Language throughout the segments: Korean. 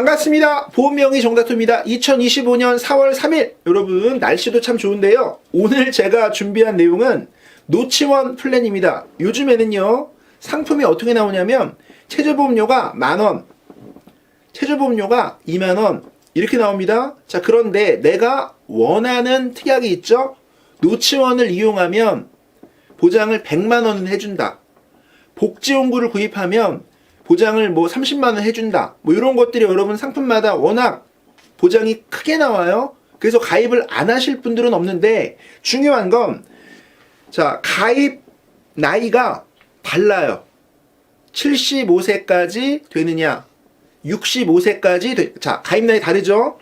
반갑습니다. 보험명의 정다투입니다. 2025년 4월 3일 여러분 날씨도 참 좋은데요. 오늘 제가 준비한 내용은 노치원 플랜입니다. 요즘에는요 상품이 어떻게 나오냐면 최저보험료가 만원, 최저보험료가 2만원 이렇게 나옵니다. 자 그런데 내가 원하는 특약이 있죠. 노치원을 이용하면 보장을 100만원은 해준다. 복지용구를 구입하면 보장을 뭐 30만 원 해준다. 뭐 이런 것들이 여러분 상품마다 워낙 보장이 크게 나와요. 그래서 가입을 안 하실 분들은 없는데 중요한 건 자, 가입 나이가 달라요. 75세까지 되느냐, 65세까지 되, 자, 가입 나이 다르죠?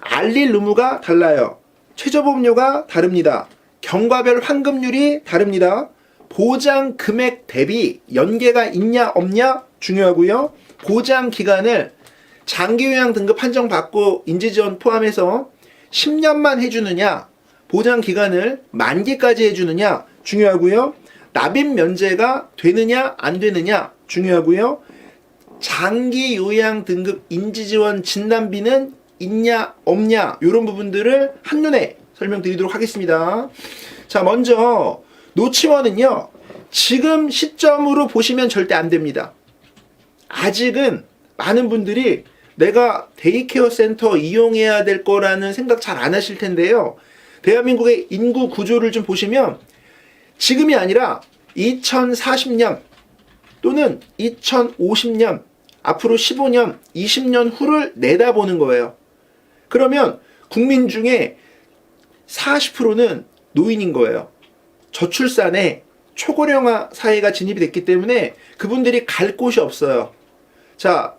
알릴 의무가 달라요. 최저보험료가 다릅니다. 경과별 환급률이 다릅니다. 보장 금액 대비 연계가 있냐 없냐 중요하고요. 보장 기간을 장기 요양 등급 판정 받고 인지 지원 포함해서 10년만 해주느냐, 보장 기간을 만기까지 해주느냐 중요하고요. 납입 면제가 되느냐 안 되느냐 중요하고요. 장기 요양 등급 인지 지원 진단비는 있냐 없냐 이런 부분들을 한눈에 설명드리도록 하겠습니다. 자 먼저 노치원은요 지금 시점으로 보시면 절대 안 됩니다. 아직은 많은 분들이 내가 데이케어 센터 이용해야 될 거라는 생각 잘 안 하실 텐데요. 대한민국의 인구 구조를 좀 보시면 지금이 아니라 2040년 또는 2050년 앞으로 15년, 20년 후를 내다보는 거예요. 그러면 국민 중에 40%는 노인인 거예요. 저출산에 초고령화 사회가 진입이 됐기 때문에 그분들이 갈 곳이 없어요. 자,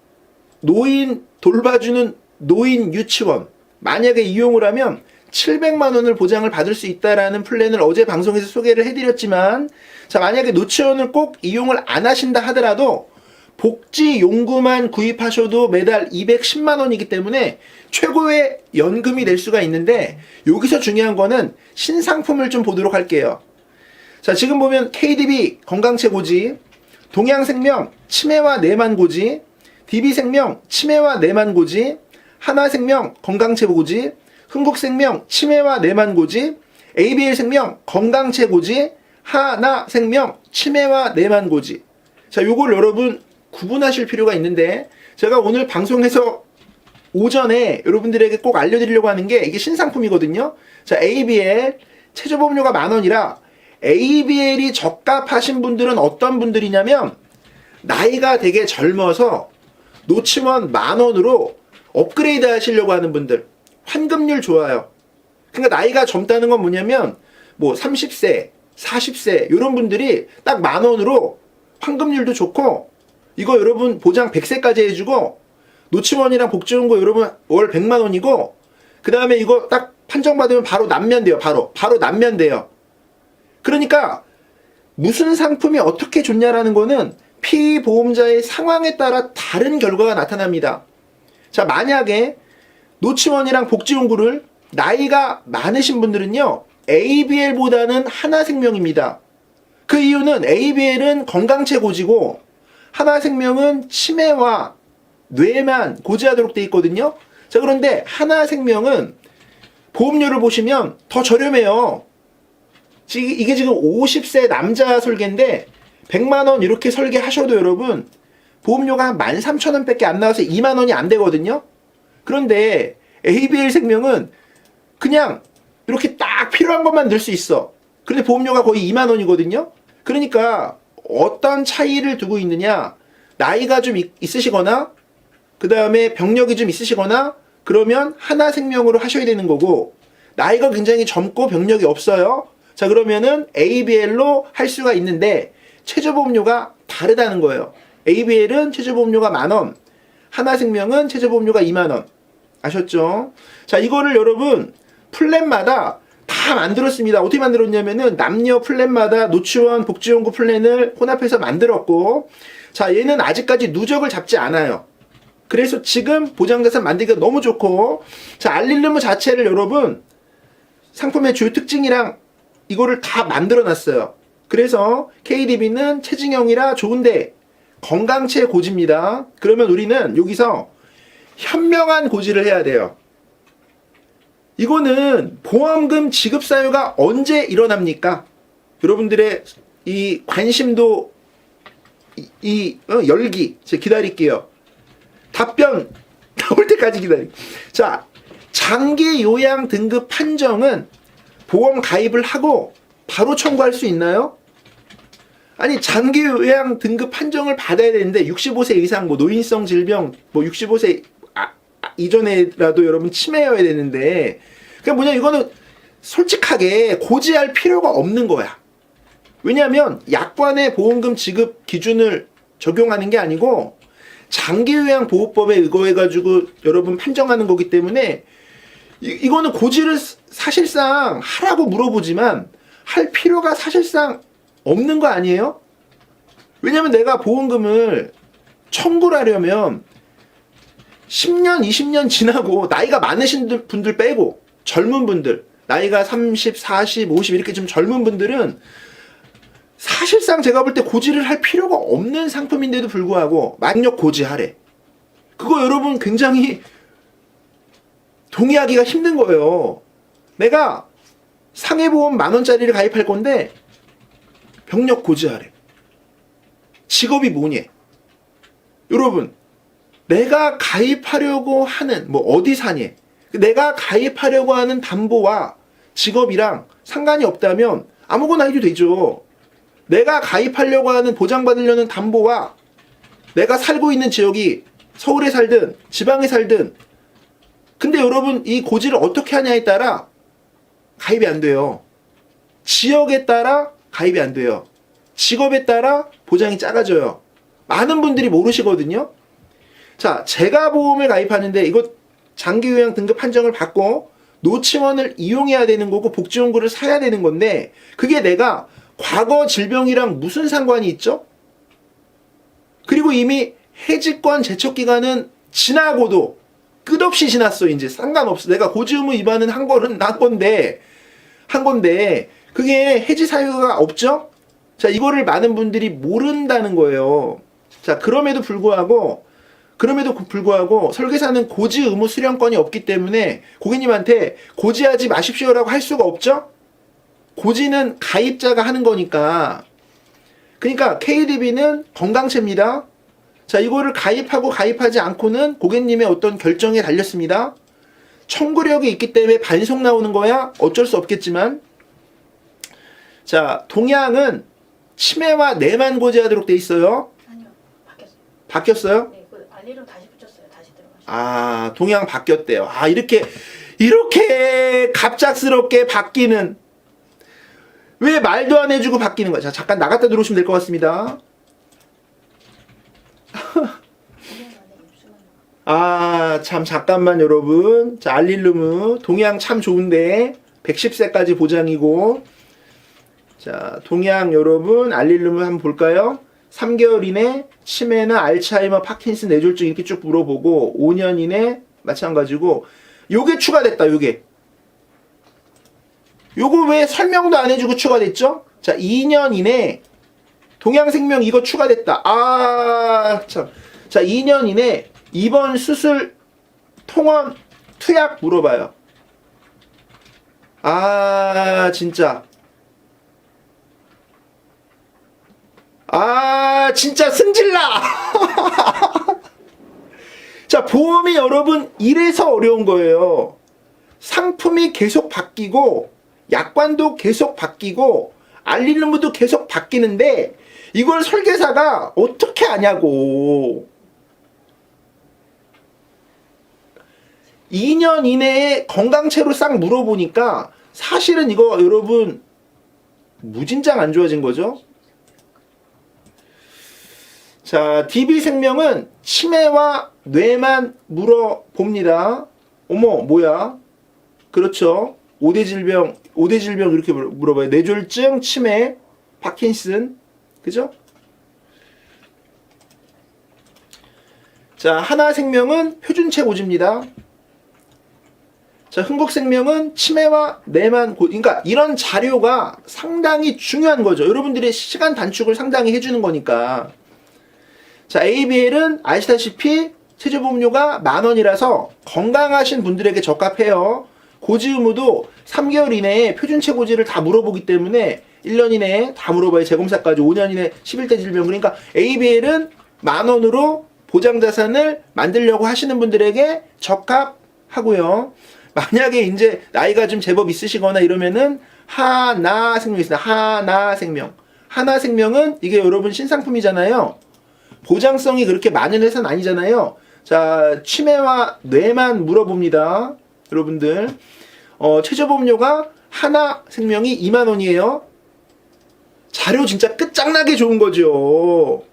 노인 돌봐주는 노인 유치원 만약에 이용을 하면 700만 원을 보장을 받을 수 있다라는 플랜을 어제 방송에서 소개를 해드렸지만 자 만약에 노치원을 꼭 이용을 안 하신다 하더라도 복지 용구만 구입하셔도 매달 210만 원이기 때문에 최고의 연금이 될 수가 있는데 여기서 중요한 거는 신상품을 좀 보도록 할게요. 자 지금 보면 KDB 건강체 고지 동양생명 치매와 뇌만고지 DB생명 치매와 뇌만고지 하나생명 건강체 고지 흥국생명 치매와 뇌만고지 ABL생명 건강체 고지 하나생명 치매와 뇌만고지. 자 요걸 여러분 구분하실 필요가 있는데 제가 오늘 방송에서 오전에 여러분들에게 꼭 알려드리려고 하는 게 이게 신상품이거든요. 자 ABL 최저보험료가 만 원이라 ABL이 적합하신 분들은 어떤 분들이냐면 나이가 되게 젊어서 노치원 만 원으로 업그레이드 하시려고 하는 분들 환급률 좋아요. 그러니까 나이가 젊다는 건 뭐냐면 뭐 30세, 40세 이런 분들이 딱 만 원으로 환급률도 좋고 이거 여러분 보장 100세까지 해주고 노치원이랑 복지원고 여러분 월 100만 원이고 그 다음에 이거 딱 판정받으면 바로 남면 돼요. 바로 바로 남면 돼요. 그러니까 무슨 상품이 어떻게 좋냐라는 거는 피보험자의 상황에 따라 다른 결과가 나타납니다. 자, 만약에 노치원이랑 복지용구를 나이가 많으신 분들은요, ABL보다는 하나생명입니다. 그 이유는 ABL은 건강체 고지고, 하나생명은 치매와 뇌만 고지하도록 돼 있거든요. 자, 그런데 하나생명은 보험료를 보시면 더 저렴해요. 지- 이게 지금 50세 남자 설계인데 100만 원 이렇게 설계하셔도 여러분 보험료가 한 13,000원 밖에 안 나와서 2만 원이 안 되거든요. 그런데 ABL 생명은 그냥 이렇게 딱 필요한 것만 넣을 수 있어. 그런데 보험료가 거의 2만 원이거든요. 그러니까 어떤 차이를 두고 있느냐? 나이가 좀 있- 있으시거나 그 다음에 병력이 좀 있으시거나 그러면 하나 생명으로 하셔야 되는 거고 나이가 굉장히 젊고 병력이 없어요. 자 그러면은 ABL로 할 수가 있는데 최저보험료가 다르다는 거예요. ABL은 최저보험료가 만 원, 하나생명은 최저보험료가 2만 원. 아셨죠? 자 이거를 여러분 플랜마다 다 만들었습니다. 어떻게 만들었냐면은 남녀 플랜마다 노치원 복지연구 플랜을 혼합해서 만들었고 자 얘는 아직까지 누적을 잡지 않아요. 그래서 지금 보장자산 만들기가 너무 좋고 자 알릴르무 자체를 여러분 상품의 주요 특징이랑 이거를 다 만들어 놨어요. 그래서 KDB는 체증형이라 좋은데 건강체 고지입니다. 그러면 우리는 여기서 현명한 고지를 해야 돼요. 이거는 보험금 지급 사유가 언제 일어납니까? 여러분들의 이 관심도 이, 이, 어, 열기 제가 기다릴게요. 답변 나올 때까지 기다리. 자, 장기 요양 등급 판정은 보험 가입을 하고 바로 청구할 수 있나요? 아니 장기 요양 등급 판정을 받아야 되는데 65세 이상 뭐 노인성 질병 뭐 65세 아, 아, 이전에라도 여러분 치매여야 되는데 그냥 뭐냐 이거는 솔직하게 고지할 필요가 없는 거야. 왜냐하면 약관의 보험금 지급 기준을 적용하는 게 아니고 장기요양 보호법에 의거해 가지고 여러분 판정하는 거기 때문에 이, 이거는 고지를 스- 사실상 하라고 물어보지만 할 필요가 사실상 없는 거 아니에요? 왜냐면 내가 보험금을 청구를 하려면 10년, 20년 지나고 나이가 많으신 들- 분들 빼고 젊은 분들 나이가 30, 40, 50 이렇게 좀 젊은 분들은 사실상 제가 볼 때 고지를 할 필요가 없는 상품인데도 불구하고 만력 고지하래. 그거 여러분 굉장히 동의하기가 힘든 거예요. 내가 상해보험 만 원짜리를 가입할 건데 병력 고지하래. 직업이 뭐니? 여러분, 내가 가입하려고 하는 뭐 어디 사니? 내가 가입하려고 하는 담보와 직업이랑 상관이 없다면 아무거나 해도 되죠. 내가 가입하려고 하는 보장받으려는 담보와 내가 살고 있는 지역이 서울에 살든 지방에 살든 근데 여러분 이 고지를 어떻게 하냐에 따라 가입이 안 돼요. 지역에 따라 가입이 안 돼요. 직업에 따라 보장이 작아져요. 많은 분들이 모르시거든요. 자, 제가 보험을 가입하는데 이거 장기 요양 등급 판정을 받고 노치원을 이용해야 되는 거고 복지용구를 사야 되는 건데 그게 내가 과거 질병이랑 무슨 상관이 있죠? 그리고 이미 해지권 제척 기간은 지나고도 끝없이 지났어 이제 상관없어 내가 고지 의무 위반은 한 거는 한 건데 한 건데 그게 해지 사유가 없죠? 자 이거를 많은 분들이 모른다는 거예요. 자 그럼에도 불구하고 그럼에도 불구하고 설계사는 고지 의무 수령권이 없기 때문에 고객님한테 고지하지 마십시오라고 할 수가 없죠? 고지는 가입자가 하는 거니까. 그러니까 KDB는 건강체입니다. 자, 이거를 가입하고 가입하지 않고는 고객님의 어떤 결정에 달렸습니다. 청구력이 있기 때문에 반송 나오는 거야 어쩔 수 없겠지만. 자, 동양은 치매와 뇌만 고지하도록 돼 있어요. 아니요 바뀌었어요. 바뀌었어요? 네, 그 알리로 다시 붙였어요. 다시 들어가서. 아, 동양 바뀌었대요. 아, 이렇게, 이렇게 갑작스럽게 바뀌는. 왜 말도 안 해주고 바뀌는 거야? 자, 잠깐 나갔다 들어오시면 될 것 같습니다. 2년 안에 입수만 아, 참, 잠깐만, 여러분. 자, 알릴루무. 동양 참 좋은데. 110세까지 보장이고. 자, 동양 여러분. 알릴루무 한번 볼까요? 3개월 이내 치매나 알츠하이머, 파킨슨, 뇌졸중 이렇게 쭉 물어보고 5년 이내 마찬가지고 요게 추가됐다. 요게. 요거 왜 설명도 안 해주고 추가됐죠? 자, 2년 이내 동양생명 이거 추가됐다. 아, 참. 자, 2년 이내 입원 수술 통원 투약 물어봐요. 아, 진짜. 아, 진짜 승질나! 자, 보험이 여러분, 이래서 어려운 거예요. 상품이 계속 바뀌고, 약관도 계속 바뀌고, 알릴루무도 계속 바뀌는데, 이걸 설계사가 어떻게 아냐고. 2년 이내에 건강체로 싹 물어보니까, 사실은 이거 여러분, 무진장 안 좋아진 거죠? 자, DB생명은 치매와 뇌만 물어봅니다. 어머, 뭐야? 그렇죠. 5대 질병, 5대 질병 이렇게 물- 물어봐요. 뇌졸중, 치매, 파킨슨. 그죠? 자, 하나생명은 표준체 고지입니다. 자, 흥국생명은 치매와 뇌만 고, 그러니까 이런 자료가 상당히 중요한 거죠. 여러분들의 시간 단축을 상당히 해주는 거니까. 자, ABL은 아시다시피 체조보험료가 만 원이라서 건강하신 분들에게 적합해요. 고지 의무도 3개월 이내에 표준 최고지를 다 물어보기 때문에 1년 이내에 다 물어봐요. 재검사까지 5년 이내 11대 질병. 그러니까 ABL은 만 원으로 보장 자산을 만들려고 하시는 분들에게 적합하고요. 만약에 이제 나이가 좀 제법 있으시거나 이러면은 하나 생명이 있습니다. 하나 생명. 하나 생명은 이게 여러분 신상품이잖아요. 보장성이 그렇게 많은 회사는 아니잖아요. 자, 치매와 뇌만 물어봅니다. 여러분들. 어, 최저보험료가 하나 생명이 2만 원이에요. 자료 진짜 끝장나게 좋은 거죠.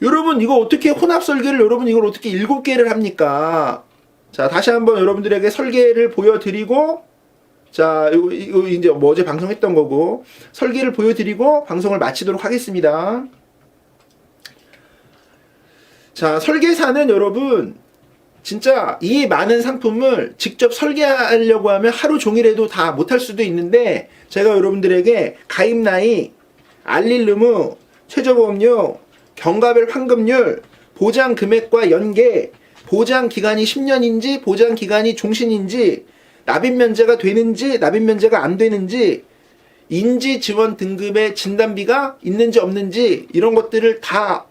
여러분 이거 어떻게 혼합 설계를 여러분 이걸 어떻게 일곱 개를 합니까? 자, 다시 한번 여러분들에게 설계를 보여드리고 자, 이거, 이거 이제 뭐 어제 방송했던 거고 설계를 보여드리고 방송을 마치도록 하겠습니다. 자, 설계사는 여러분 진짜 이 많은 상품을 직접 설계하려고 하면 하루 종일해도 다 못할 수도 있는데 제가 여러분들에게 가입 나이, 알릴 의무, 최저보험료, 경과별 환급률, 보장 금액과 연계, 보장 기간이 10년인지 보장 기간이 종신인지 납입 면제가 되는지 납입 면제가 안 되는지 인지 지원 등급의 진단비가 있는지 없는지 이런 것들을 다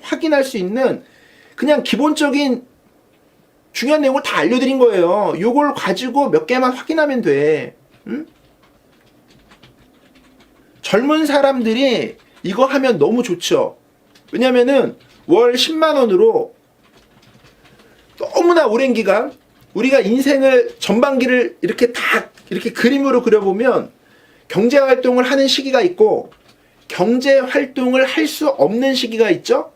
확인할 수 있는 그냥 기본적인 중요한 내용을 다 알려드린 거예요. 요걸 가지고 몇 개만 확인하면 돼. 응? 젊은 사람들이 이거 하면 너무 좋죠. 왜냐면은 월 10만 원으로 너무나 오랜 기간 우리가 인생을 전반기를 이렇게 다 이렇게 그림으로 그려보면 경제 활동을 하는 시기가 있고 경제 활동을 할 수 없는 시기가 있죠.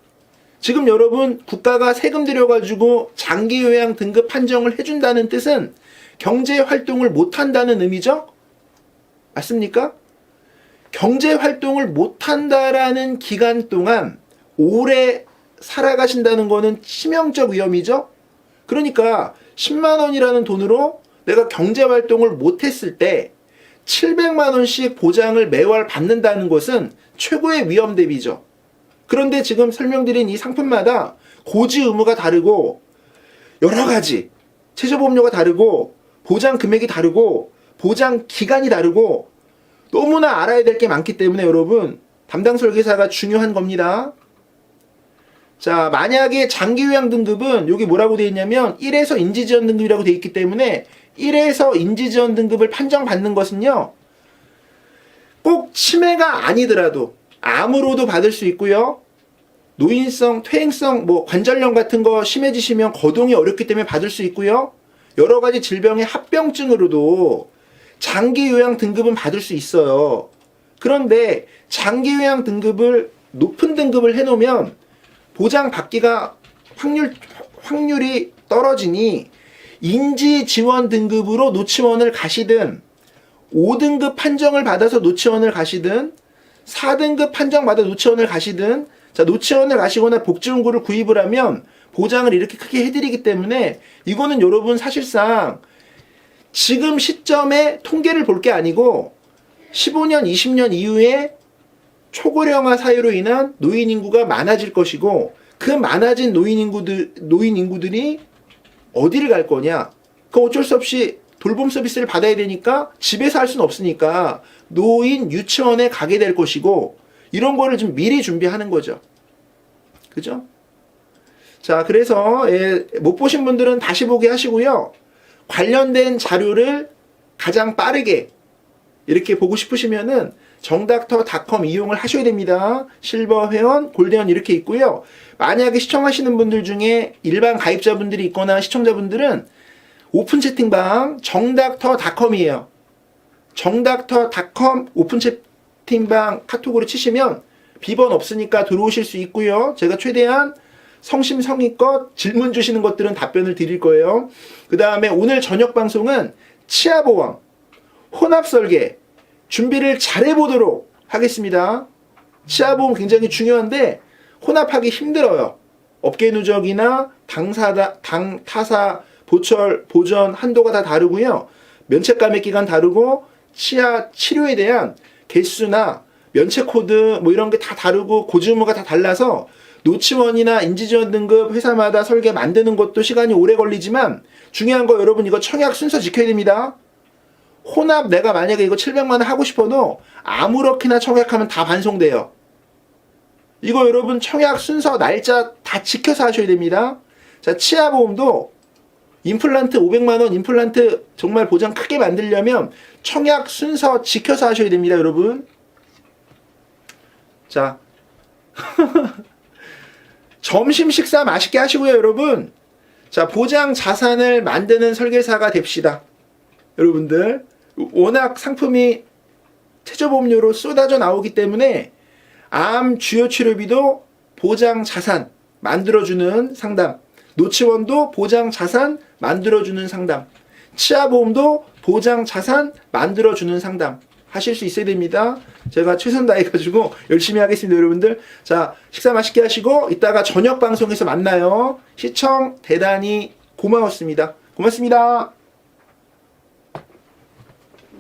지금 여러분 국가가 세금 들여가지고 장기 요양 등급 판정을 해준다는 뜻은 경제 활동을 못한다는 의미죠? 맞습니까? 경제 활동을 못한다라는 기간 동안 오래 살아가신다는 거는 치명적 위험이죠? 그러니까 10만 원이라는 돈으로 내가 경제 활동을 못 했을 때 700만 원씩 보장을 매월 받는다는 것은 최고의 위험 대비죠. 그런데 지금 설명드린 이 상품마다 고지 의무가 다르고 여러 가지 최저 보험료가 다르고 보장 금액이 다르고 보장 기간이 다르고 너무나 알아야 될 게 많기 때문에 여러분 담당 설계사가 중요한 겁니다. 자, 만약에 장기 요양 등급은 여기 뭐라고 되어 있냐면 1에서 인지 지원 등급이라고 되어 있기 때문에 1에서 인지 지원 등급을 판정받는 것은요. 꼭 치매가 아니더라도 암으로도 받을 수 있고요. 노인성, 퇴행성, 뭐 관절염 같은 거 심해지시면 거동이 어렵기 때문에 받을 수 있고요. 여러 가지 질병의 합병증으로도 장기 요양 등급은 받을 수 있어요. 그런데 장기 요양 등급을 높은 등급을 해 놓으면 보장 받기가 확률 확률이 떨어지니 인지 지원 등급으로 노치원을 가시든 5등급 판정을 받아서 노치원을 가시든 4등급 판정 받아 노치원을 가시든 자 노치원을 가시거나 복지원고를 구입을 하면 보장을 이렇게 크게 해드리기 때문에 이거는 여러분 사실상 지금 시점에 통계를 볼 게 아니고 15년, 20년 이후에 초고령화 사회로 인한 노인 인구가 많아질 것이고 그 많아진 노인 인구들 노인 인구들이 어디를 갈 거냐? 그 어쩔 수 없이 돌봄 서비스를 받아야 되니까 집에서 할 수는 없으니까 노인 유치원에 가게 될 것이고 이런 거를 좀 미리 준비하는 거죠. 그죠? 자, 그래서 예, 못 보신 분들은 다시 보게 하시고요. 관련된 자료를 가장 빠르게 이렇게 보고 싶으시면은 정닥터닷컴 이용을 하셔야 됩니다. 실버 회원, 골드원 이렇게 있고요. 만약에 시청하시는 분들 중에 일반 가입자분들이 있거나 시청자분들은 오픈 채팅방 정닥터닷컴이에요. 정닥터닷컴 오픈 채팅방 카톡으로 치시면 비번 없으니까 들어오실 수 있고요. 제가 최대한 성심성의껏 질문 주시는 것들은 답변을 드릴 거예요. 그 다음에 오늘 저녁 방송은 치아보험, 혼합 설계 준비를 잘해 보도록 하겠습니다. 치아 보험 굉장히 중요한데 혼합하기 힘들어요. 업계 누적이나 당사다, 당, 타사, 보철, 보전 한도가 다 다르고요. 면책 감액 기간 다르고 치아 치료에 대한 개수나 면책 코드 뭐 이런 게 다 다르고 고지 의무가 다 달라서 노치원이나 인지지원 등급 회사마다 설계 만드는 것도 시간이 오래 걸리지만 중요한 거 여러분 이거 청약 순서 지켜야 됩니다. 혼합 내가 만약에 이거 700만 원 하고 싶어도 아무렇게나 청약하면 다 반송돼요. 이거 여러분 청약 순서 날짜 다 지켜서 하셔야 됩니다. 자, 치아 보험도 임플란트 500만 원 임플란트 정말 보장 크게 만들려면 청약 순서 지켜서 하셔야 됩니다, 여러분. 자. 점심 식사 맛있게 하시고요, 여러분. 자, 보장 자산을 만드는 설계사가 됩시다. 여러분들. 워낙 상품이 최저보험료로 쏟아져 나오기 때문에 암 주요 치료비도 보장 자산 만들어주는 상담. 노치원도 보장 자산 만들어주는 상담. 치아보험도 보장 자산 만들어주는 상담. 하실 수 있어야 됩니다. 제가 최선 다해가지고 열심히 하겠습니다, 여러분들. 자, 식사 맛있게 하시고, 이따가 저녁 방송에서 만나요. 시청 대단히 고마웠습니다. 고맙습니다.